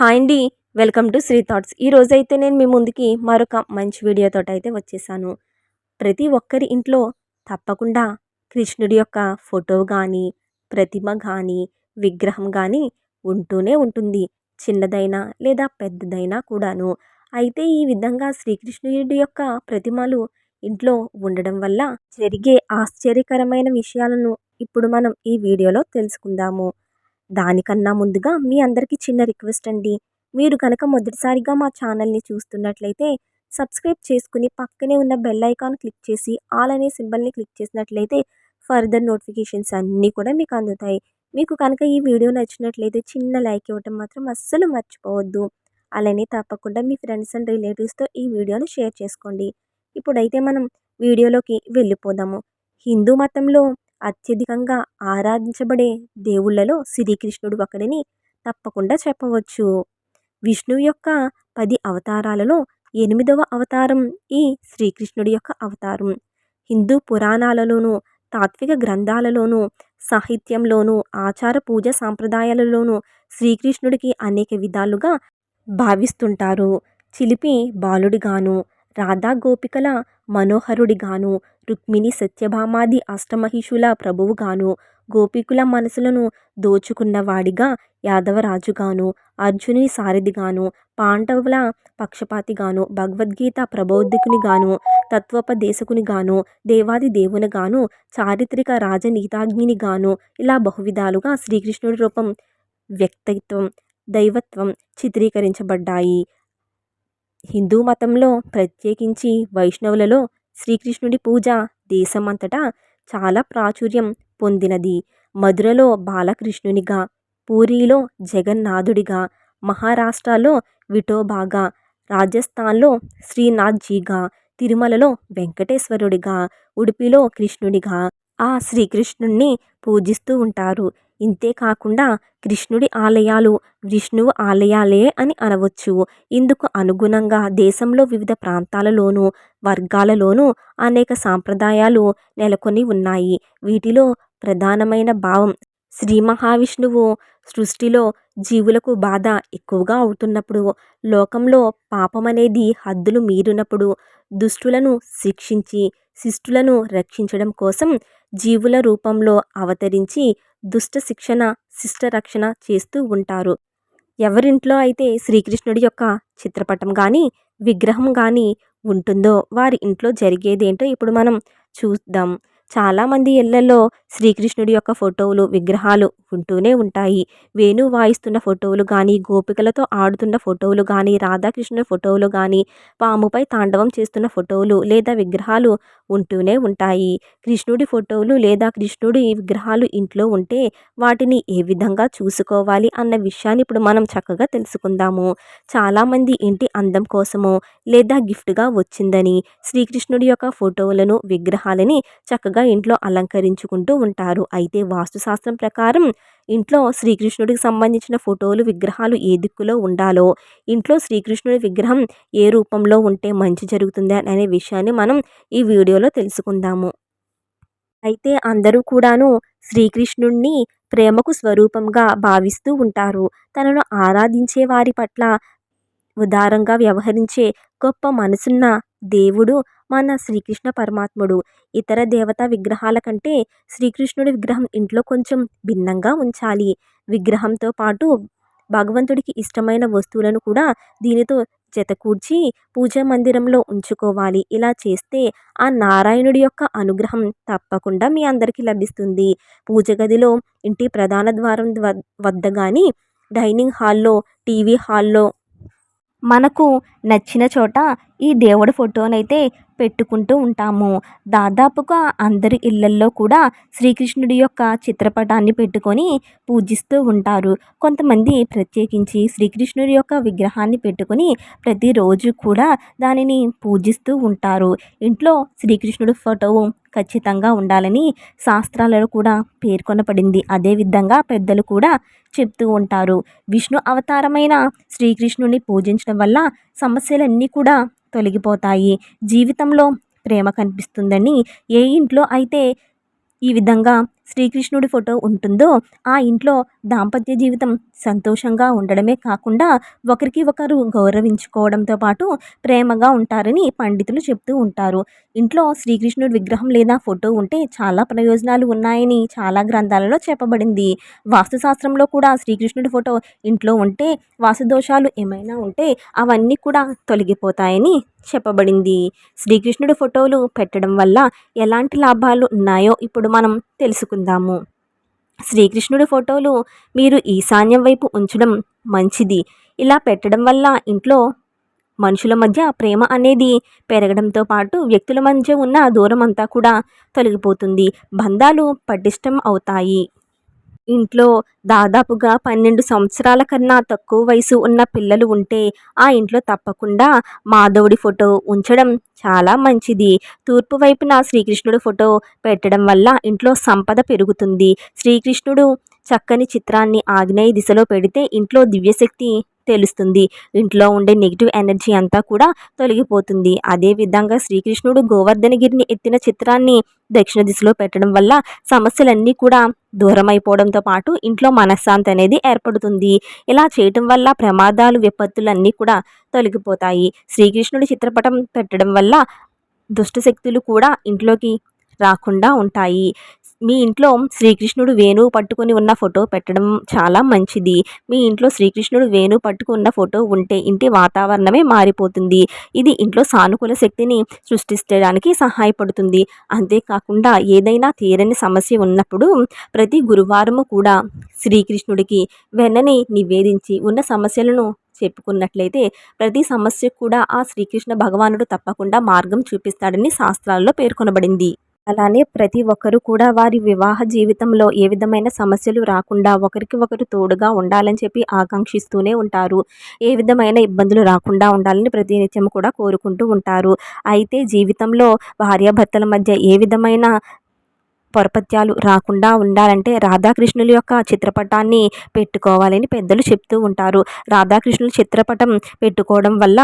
Hi అండి. Welcome to Sri thoughts. ఈ రోజైతే నేను మీ ముందుకి మరొక మంచి వీడియోతో అయితే వచ్చేసాను. ప్రతి ఒక్కరి ఇంట్లో తప్పకుండా కృష్ణుడి యొక్క ఫోటో కానీ ప్రతిమ కానీ విగ్రహం కానీ ఉంటూనే ఉంటుంది. చిన్నదైనా లేదా పెద్దదైనా కూడాను. అయితే ఈ విధంగా శ్రీకృష్ణుడి యొక్క ప్రతిమలు ఇంట్లో ఉండడం వల్ల జరిగే ఆశ్చర్యకరమైన విషయాలను ఇప్పుడు మనం ఈ వీడియోలో తెలుసుకుందాము. దానికన్నా ముందుగా మీ అందరికీ చిన్న రిక్వెస్ట్ అండి. మీరు కనుక మొదటిసారిగా మా ఛానల్ని చూస్తున్నట్లయితే సబ్స్క్రైబ్ చేసుకుని పక్కనే ఉన్న బెల్ ఐకాన్ క్లిక్ చేసి ఆల్ అనే సింబల్ని క్లిక్ చేసినట్లయితే ఫర్దర్ నోటిఫికేషన్స్ అన్నీ కూడా మీకు అందుతాయి. మీకు కనుక ఈ వీడియో నచ్చినట్లయితే చిన్న లైక్ ఇవ్వటం మాత్రం అస్సలు మర్చిపోవద్దు. అలానే తప్పకుండా మీ ఫ్రెండ్స్ అండ్ రిలేటివ్స్తో ఈ వీడియోను షేర్ చేసుకోండి. ఇప్పుడైతే మనం వీడియోలోకి వెళ్ళిపోదాము. హిందూ మతంలో అత్యధికంగా ఆరాధించబడే దేవుళ్ళలో శ్రీకృష్ణుడు ఒకడిని తప్పకుండా చెప్పవచ్చు. విష్ణువు యొక్క పది అవతారాలలో ఎనిమిదవ అవతారం ఈ శ్రీకృష్ణుడి యొక్క అవతారం. హిందూ పురాణాలలోనూ తాత్విక గ్రంథాలలోనూ సాహిత్యంలోనూ ఆచార పూజ సాంప్రదాయాలలోనూ శ్రీకృష్ణుడికి అనేక విధాలుగా భావిస్తుంటారు. చిలిపి బాలుడిగాను రాధా గోపికల మనోహరుడిగాను రుక్మిణి సత్యభామాది అష్టమహిషుల ప్రభువుగాను గోపికుల మనసులను దోచుకున్నవాడిగా యాదవరాజుగాను అర్జుని సారథిగాను పాండవుల పక్షపాతిగాను భగవద్గీత ప్రబోధకునిగాను తత్వోపదేశకునిగాను దేవాది దేవునిగాను చారిత్రక రాజనీతాగ్నినిగాను ఇలా బహువిధాలుగా శ్రీకృష్ణుడి రూపం వ్యక్తిత్వం దైవత్వం చిత్రీకరించబడ్డాయి. హిందూ మతంలో ప్రత్యేకించి వైష్ణవులలో శ్రీకృష్ణుడి పూజ దేశమంతటా చాలా ప్రాచుర్యం పొందినది. మధురలో బాలకృష్ణునిగా పూరిలో జగన్నాథుడిగా మహారాష్ట్రలో విఠోబాగా రాజస్థాన్లో శ్రీనాథ్జీగా తిరుమలలో వెంకటేశ్వరుడిగా ఉడిపిలో కృష్ణుడిగా ఆ శ్రీకృష్ణుణ్ణి పూజిస్తూ ఉంటారు. ఇంతే కాకుండా కృష్ణుడి ఆలయాలు విష్ణువు ఆలయాలే అని అనవచ్చు. ఇందుకు అనుగుణంగా దేశంలో వివిధ ప్రాంతాలలోనూ వర్గాలలోనూ అనేక సాంప్రదాయాలు నెలకొని ఉన్నాయి. వీటిలో ప్రధానమైన భావం శ్రీ మహావిష్ణువు సృష్టిలో జీవులకు బాధ ఎక్కువగా అవుతున్నప్పుడు లోకంలో పాపం అనేది హద్దులు మీరినప్పుడు దుష్టులను శిక్షించి శిష్టులను రక్షించడం కోసం జీవుల రూపంలో అవతరించి దుష్ట శిక్షణ శిష్ట రక్షణ చేస్తూ ఉంటారు. ఎవరింట్లో అయితే శ్రీకృష్ణుడి యొక్క చిత్రపటం కానీ విగ్రహం కానీ ఉంటుందో వారి ఇంట్లో జరిగేదేంటో ఇప్పుడు మనం చూద్దాం. చాలామంది ఇళ్ళలో శ్రీకృష్ణుడి యొక్క ఫోటోలు విగ్రహాలు ఉంటూనే ఉంటాయి. వేణు వాయిస్తున్న ఫోటోలు కానీ గోపికలతో ఆడుతున్న ఫోటోలు కానీ రాధాకృష్ణుడి ఫోటోలు కానీ పాముపై తాండవం చేస్తున్న ఫోటోలు లేదా విగ్రహాలు ఉంటూనే ఉంటాయి. కృష్ణుడి ఫోటోలు లేదా కృష్ణుడి విగ్రహాలు ఇంట్లో ఉంటే వాటిని ఏ విధంగా చూసుకోవాలి అన్న విషయాన్ని ఇప్పుడు మనం చక్కగా తెలుసుకుందాము. చాలామంది ఇంటి అందం కోసమో లేదా గిఫ్ట్గా వచ్చిందని శ్రీకృష్ణుడి యొక్క ఫోటోలను విగ్రహాలని చక్కగా ఇంట్లో అలంకరించుకుంటూ ఉంటారు. అయితే వాస్తుశాస్త్రం ప్రకారం ఇంట్లో శ్రీకృష్ణుడికి సంబంధించిన ఫోటోలు విగ్రహాలు ఏ దిక్కులో ఉండాలో ఇంట్లో శ్రీకృష్ణుడి విగ్రహం ఏ రూపంలో ఉంటే మంచి జరుగుతుంది అనే విషయాన్ని మనం ఈ వీడియోలో తెలుసుకుందాము. అయితే అందరూ కూడాను శ్రీకృష్ణుణ్ణి ప్రేమకు స్వరూపంగా భావిస్తూ ఉంటారు. తనను ఆరాధించే వారి పట్ల ఉదారంగా వ్యవహరించే గొప్ప మనసున్న దేవుడు మన శ్రీకృష్ణ పరమాత్ముడు. ఇతర దేవతా విగ్రహాల కంటే శ్రీకృష్ణుడి విగ్రహం ఇంట్లో కొంచెం భిన్నంగా ఉంచాలి. విగ్రహంతో పాటు భగవంతుడికి ఇష్టమైన వస్తువులను కూడా దీనితో జతకూర్చి పూజా మందిరంలో ఉంచుకోవాలి. ఇలా చేస్తే ఆ నారాయణుడి యొక్క అనుగ్రహం తప్పకుండా మీ అందరికీ లభిస్తుంది. పూజ గదిలో ఇంటి ప్రధాన ద్వారం వద్ద కానీ డైనింగ్ హాల్లో టీవీ హాల్లో మనకు నచ్చిన చోట ఈ దేవుడి ఫోటోనైతే పెట్టుకుంటూ ఉంటాము. దాదాపుగా అందరి ఇళ్ళల్లో కూడా శ్రీకృష్ణుడి యొక్క చిత్రపటాన్ని పెట్టుకొని పూజిస్తూ ఉంటారు. కొంతమంది ప్రత్యేకించి శ్రీకృష్ణుడి యొక్క విగ్రహాన్ని పెట్టుకొని ప్రతిరోజు కూడా దానిని పూజిస్తూ ఉంటారు. ఇంట్లో శ్రీకృష్ణుడి ఫోటో ఖచ్చితంగా ఉండాలని శాస్త్రాలలో కూడా పేర్కొనబడింది. అదేవిధంగా పెద్దలు కూడా చెప్తూ ఉంటారు. విష్ణు అవతారమైన శ్రీకృష్ణుని పూజించడం వల్ల సమస్యలన్నీ కూడా తొలగిపోతాయి. జీవితంలో ప్రేమ కనిపిస్తుందని ఏ ఇంట్లో అయితే ఈ విధంగా శ్రీకృష్ణుడి ఫోటో ఉంటుందో ఆ ఇంట్లో దాంపత్య జీవితం సంతోషంగా ఉండడమే కాకుండా ఒకరికి ఒకరు గౌరవించుకోవడంతో పాటు ప్రేమగా ఉంటారని పండితులు చెప్తూ ఉంటారు. ఇంట్లో శ్రీకృష్ణుడి విగ్రహం లేదా ఫోటో ఉంటే చాలా ప్రయోజనాలు ఉన్నాయని చాలా గ్రంథాలలో చెప్పబడింది. వాస్తుశాస్త్రంలో కూడా శ్రీకృష్ణుడి ఫోటో ఇంట్లో ఉంటే వాస్తు దోషాలు ఏమైనా ఉంటే అవన్నీ కూడా తొలగిపోతాయని చెప్పబడింది. శ్రీకృష్ణుడి ఫోటోలు పెట్టడం వల్ల ఎలాంటి లాభాలు ఉన్నాయో ఇప్పుడు మనం తెలుసుకుందాం. తెలుసుకుందాము శ్రీకృష్ణుడి ఫోటోలు మీరు ఈశాన్యం వైపు ఉంచడం మంచిది. ఇలా పెట్టడం వల్ల ఇంట్లో మనుషుల మధ్య ప్రేమ అనేది పెరగడంతో పాటు వ్యక్తుల మధ్య ఉన్న దూరం అంతా కూడా తొలగిపోతుంది. బంధాలు పటిష్టం అవుతాయి. ఇంట్లో దాదాపుగా పన్నెండు సంవత్సరాల కన్నా తక్కువ వయసు ఉన్న పిల్లలు ఉంటే ఆ ఇంట్లో తప్పకుండా మాధవుడి ఫోటో ఉంచడం చాలా మంచిది. తూర్పు వైపున శ్రీకృష్ణుడు ఫోటో పెట్టడం వల్ల ఇంట్లో సంపద పెరుగుతుంది. శ్రీకృష్ణుడు చక్కని చిత్రాన్ని ఆగ్నేయ దిశలో పెడితే ఇంట్లో దివ్యశక్తి తెలుస్తుంది. ఇంట్లో ఉండే నెగిటివ్ ఎనర్జీ అంతా కూడా తొలగిపోతుంది. అదేవిధంగా శ్రీకృష్ణుడు గోవర్ధనగిరిని ఎత్తిన చిత్రాన్ని దక్షిణ దిశలో పెట్టడం వల్ల సమస్యలన్నీ కూడా దూరం అయిపోవడంతో పాటు ఇంట్లో మనశ్శాంతి అనేది ఏర్పడుతుంది. ఇలా చేయటం వల్ల ప్రమాదాలు విపత్తులన్నీ కూడా తొలగిపోతాయి. శ్రీకృష్ణుడి చిత్రపటం పెట్టడం వల్ల దుష్టశక్తులు కూడా ఇంట్లోకి రాకుండా ఉంటాయి. మీ ఇంట్లో శ్రీకృష్ణుడు వేణువు పట్టుకొని ఉన్న ఫోటో పెట్టడం చాలా మంచిది. మీ ఇంట్లో శ్రీకృష్ణుడు వేణువు పట్టుకున్న ఫోటో ఉంటే ఇంటి వాతావరణమే మారిపోతుంది. ఇది ఇంట్లో సానుకూల శక్తిని సృష్టించడానికి సహాయపడుతుంది. అంతేకాకుండా ఏదైనా తీరని సమస్య ఉన్నప్పుడు ప్రతి గురువారము కూడా శ్రీకృష్ణుడికి వెన్నని నివేదించి ఉన్న సమస్యలను చెప్పుకున్నట్లయితే ప్రతి సమస్యకు కూడా ఆ శ్రీకృష్ణ భగవానుడు తప్పకుండా మార్గం చూపిస్తాడని శాస్త్రాల్లో పేర్కొనబడింది. అలానే ప్రతి ఒక్కరు కూడా వారి వివాహ జీవితంలో ఏ విధమైన సమస్యలు రాకుండా ఒకరికి ఒకరు తోడుగా ఉండాలని చెప్పి ఆకాంక్షిస్తూనే ఉంటారు. ఏ విధమైన ఇబ్బందులు రాకుండా ఉండాలని ప్రతినిత్యం కూడా కోరుకుంటూ ఉంటారు. అయితే జీవితంలో భార్యాభర్తల మధ్య ఏ విధమైన పొరపత్యాలు రాకుండా ఉండాలంటే రాధాకృష్ణుల యొక్క చిత్రపటాన్ని పెట్టుకోవాలని పెద్దలు చెప్తూ ఉంటారు. రాధాకృష్ణుల చిత్రపటం పెట్టుకోవడం వల్ల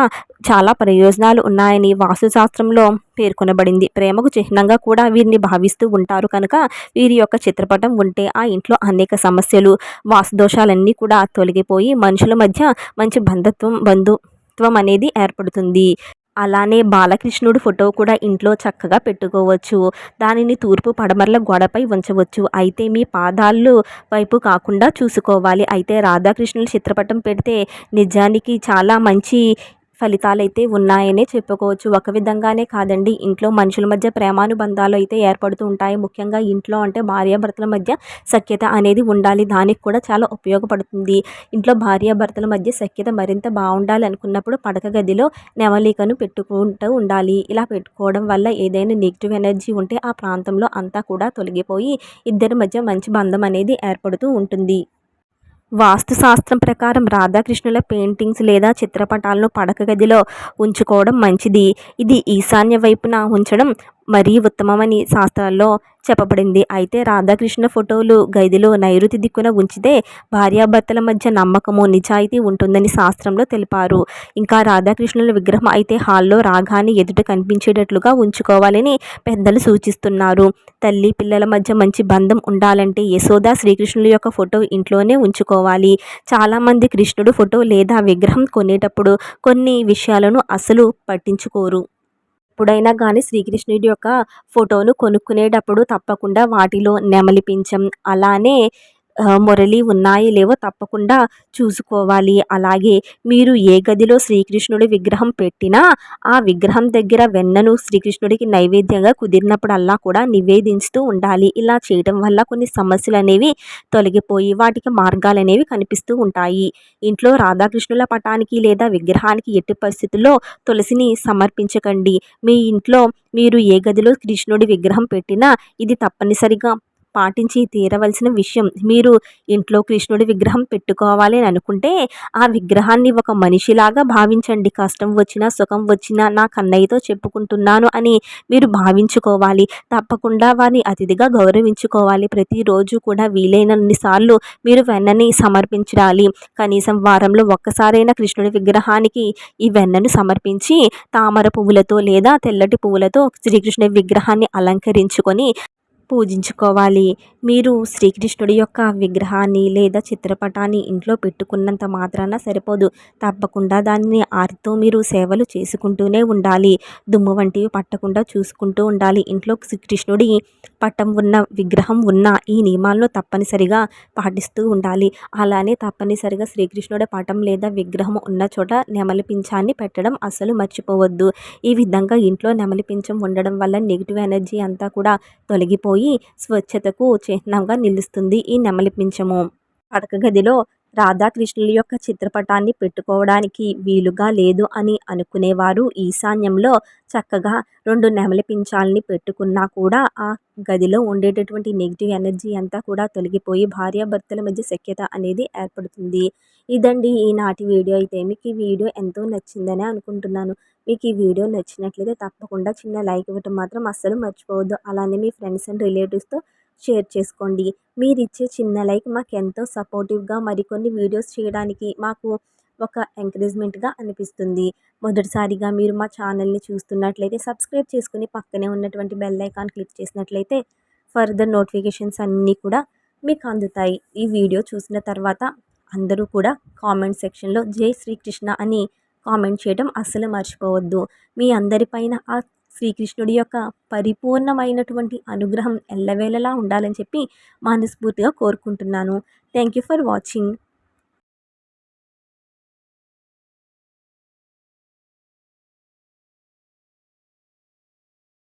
చాలా ప్రయోజనాలు ఉన్నాయని వాస్తుశాస్త్రంలో పేర్కొనబడింది. ప్రేమకు చిహ్నంగా కూడా వీరిని భావిస్తూ ఉంటారు కనుక వీరి యొక్క చిత్రపటం ఉంటే ఆ ఇంట్లో అనేక సమస్యలు వాసుదోషాలన్నీ కూడా తొలగిపోయి మనుషుల మధ్య మంచి బంధత్వం బంధుత్వం అనేది ఏర్పడుతుంది. అలానే బాలకృష్ణుడు ఫోటో కూడా ఇంట్లో చక్కగా పెట్టుకోవచ్చు. దానిని తూర్పు పడమరల గోడపై ఉంచవచ్చు. అయితే మీ పాదాలు వైపు కాకుండా చూసుకోవాలి. అయితే రాధాకృష్ణుల చిత్రపటం పెడితే నిజానికి చాలా మంచి ఫలితాలు అయితే ఉన్నాయనే చెప్పుకోవచ్చు. ఒక విధంగానే కాదండి ఇంట్లో మనుషుల మధ్య ప్రేమానుబంధాలు అయితే ఏర్పడుతూ ఉంటాయి. ముఖ్యంగా ఇంట్లో అంటే భార్యాభర్తల మధ్య సఖ్యత అనేది ఉండాలి. దానికి కూడా చాలా ఉపయోగపడుతుంది. ఇంట్లో భార్యాభర్తల మధ్య సఖ్యత మరింత బాగుండాలి అనుకున్నప్పుడు పడక గదిలో నెమలికను పెట్టుకుంటూ ఉండాలి. ఇలా పెట్టుకోవడం వల్ల ఏదైనా నెగిటివ్ ఎనర్జీ ఉంటే ఆ ప్రాంతంలో అంతా కూడా తొలగిపోయి ఇద్దరి మధ్య మంచి బంధం అనేది ఏర్పడుతూ ఉంటుంది. వాస్తుశాస్త్రం ప్రకారం రాధాకృష్ణుల పెయింటింగ్స్ లేదా చిత్రపటాలను పడక గదిలో ఉంచుకోవడం మంచిది. ఇది ఈశాన్య వైపున ఉంచడం మరీ ఉత్తమమని శాస్త్రాల్లో చెప్పబడింది. అయితే రాధాకృష్ణ ఫోటోలు గదిలో నైరుతి దిక్కున ఉంచితే భార్యాభర్తల మధ్య నమ్మకము నిజాయితీ ఉంటుందని శాస్త్రంలో తెలిపారు. ఇంకా రాధాకృష్ణుల విగ్రహం అయితే హాల్లో రాగాన్ని ఎదుట కనిపించేటట్లుగా ఉంచుకోవాలని పెద్దలు సూచిస్తున్నారు. తల్లి పిల్లల మధ్య మంచి బంధం ఉండాలంటే యశోద శ్రీకృష్ణుల యొక్క ఫోటో ఇంట్లోనే ఉంచుకోవాలి. చాలామంది కృష్ణుడు ఫోటో లేదా విగ్రహం కొనేటప్పుడు కొన్ని విషయాలను అసలు పట్టించుకోరు. ఎప్పుడైనా కానీ శ్రీకృష్ణుడి యొక్క ఫోటోను కొనుక్కునేటప్పుడు తప్పకుండా వాటిలో నెమలి పించం. అలానే మురళి ఉన్నాయి లేవో తప్పకుండా చూసుకోవాలి. అలాగే మీరు ఏ గదిలో శ్రీకృష్ణుడి విగ్రహం పెట్టినా ఆ విగ్రహం దగ్గర వెన్నను శ్రీకృష్ణుడికి నైవేద్యంగా కుదిరినప్పుడల్లా కూడా నివేదించుతూ ఉండాలి. ఇలా చేయడం వల్ల కొన్ని సమస్యలు అనేవి తొలగిపోయి వాటికి మార్గాలు అనేవి కనిపిస్తూ ఉంటాయి. ఇంట్లో రాధాకృష్ణుల పటానికి లేదా విగ్రహానికి ఎట్టి పరిస్థితుల్లో తులసిని సమర్పించకండి. మీ ఇంట్లో మీరు ఏ గదిలో కృష్ణుడి విగ్రహం పెట్టినా ఇది తప్పనిసరిగా పాటించి తీరవలసిన విషయం. మీరు ఇంట్లో కృష్ణుడి విగ్రహం పెట్టుకోవాలి అని అనుకుంటే ఆ విగ్రహాన్ని ఒక మనిషిలాగా భావించండి. కష్టం వచ్చినా సుఖం వచ్చినా నా కన్నయ్యతో చెప్పుకుంటున్నాను అని మీరు భావించుకోవాలి. తప్పకుండా వారిని అతిథిగా గౌరవించుకోవాలి. ప్రతిరోజు కూడా వీలైనన్ని సార్లు మీరు వెన్నని సమర్పించాలి. కనీసం వారంలో ఒక్కసారైనా కృష్ణుడి విగ్రహానికి ఈ వెన్నను సమర్పించి తామర పువ్వులతో లేదా తెల్లటి పువ్వులతో శ్రీకృష్ణుడి విగ్రహాన్ని అలంకరించుకొని పూజించుకోవాలి. మీరు శ్రీకృష్ణుడి యొక్క విగ్రహాన్ని లేదా చిత్రపటాన్ని ఇంట్లో పెట్టుకున్నంత మాత్రాన సరిపోదు. తప్పకుండా దాన్ని ఆరితో మీరు సేవలు చేసుకుంటూనే ఉండాలి. దుమ్ము వంటివి పట్టకుండా చూసుకుంటూ ఉండాలి. ఇంట్లో శ్రీకృష్ణుడి పటం ఉన్న విగ్రహం ఉన్న ఈ నియమాలను తప్పనిసరిగా పాటిస్తూ ఉండాలి. అలానే తప్పనిసరిగా శ్రీకృష్ణుడి పటం లేదా విగ్రహం ఉన్న చోట నెమలి పింఛాన్ని పెట్టడం అస్సలు మర్చిపోవద్దు. ఈ విధంగా ఇంట్లో నెమలి పింఛం ఉండడం వల్ల నెగిటివ్ ఎనర్జీ అంతా కూడా తొలగిపోయి స్వచ్ఛతకు చిహ్నంగా నిలుస్తుంది ఈ నెమలి పింఛము. పడక గదిలో రాధాకృష్ణుల యొక్క చిత్రపటాన్ని పెట్టుకోవడానికి వీలుగా లేదు అని అనుకునేవారు. ఈశాన్యంలో చక్కగా రెండు నెమలి పింఛాలని పెట్టుకున్నా కూడా ఆ గదిలో ఉండేటటువంటి నెగిటివ్ ఎనర్జీ అంతా కూడా తొలగిపోయి భార్యాభర్తల మధ్య సఖ్యత అనేది ఏర్పడుతుంది. ఇదండి ఈనాటి వీడియో. అయితే మీకు ఈ వీడియో ఎంతో నచ్చిందని అనుకుంటున్నాను. మీకు ఈ వీడియో నచ్చినట్లయితే తప్పకుండా చిన్న లైక్ ఇవ్వటం మాత్రం అస్సలు మర్చిపోవద్దు. అలానే మీ ఫ్రెండ్స్ అండ్ రిలేటివ్స్తో షేర్ చేసుకోండి. మీరు ఇచ్చే చిన్న లైక్ మాకు ఎంతో సపోర్టివ్గా మరికొన్ని వీడియోస్ చేయడానికి మాకు ఒక ఎంకరేజ్మెంట్గా అనిపిస్తుంది. మొదటిసారిగా మీరు మా ఛానల్ని చూస్తున్నట్లయితే సబ్స్క్రైబ్ చేసుకుని పక్కనే ఉన్నటువంటి బెల్ ఐకాన్ క్లిక్ చేసినట్లయితే ఫర్దర్ నోటిఫికేషన్స్ అన్నీ కూడా మీకు అందుతాయి. ఈ వీడియో చూసిన తర్వాత అందరూ కూడా కామెంట్ సెక్షన్లో జై శ్రీకృష్ణ అని కామెంట్ చేయడం అస్సలు మర్చిపోవద్దు. మీ అందరిపైన ఆ శ్రీకృష్ణుడి యొక్క పరిపూర్ణమైనటువంటి అనుగ్రహం ఎల్లవేళలా ఉండాలని చెప్పి మనస్ఫూర్తిగా కోరుకుంటున్నాను. Thank you for watching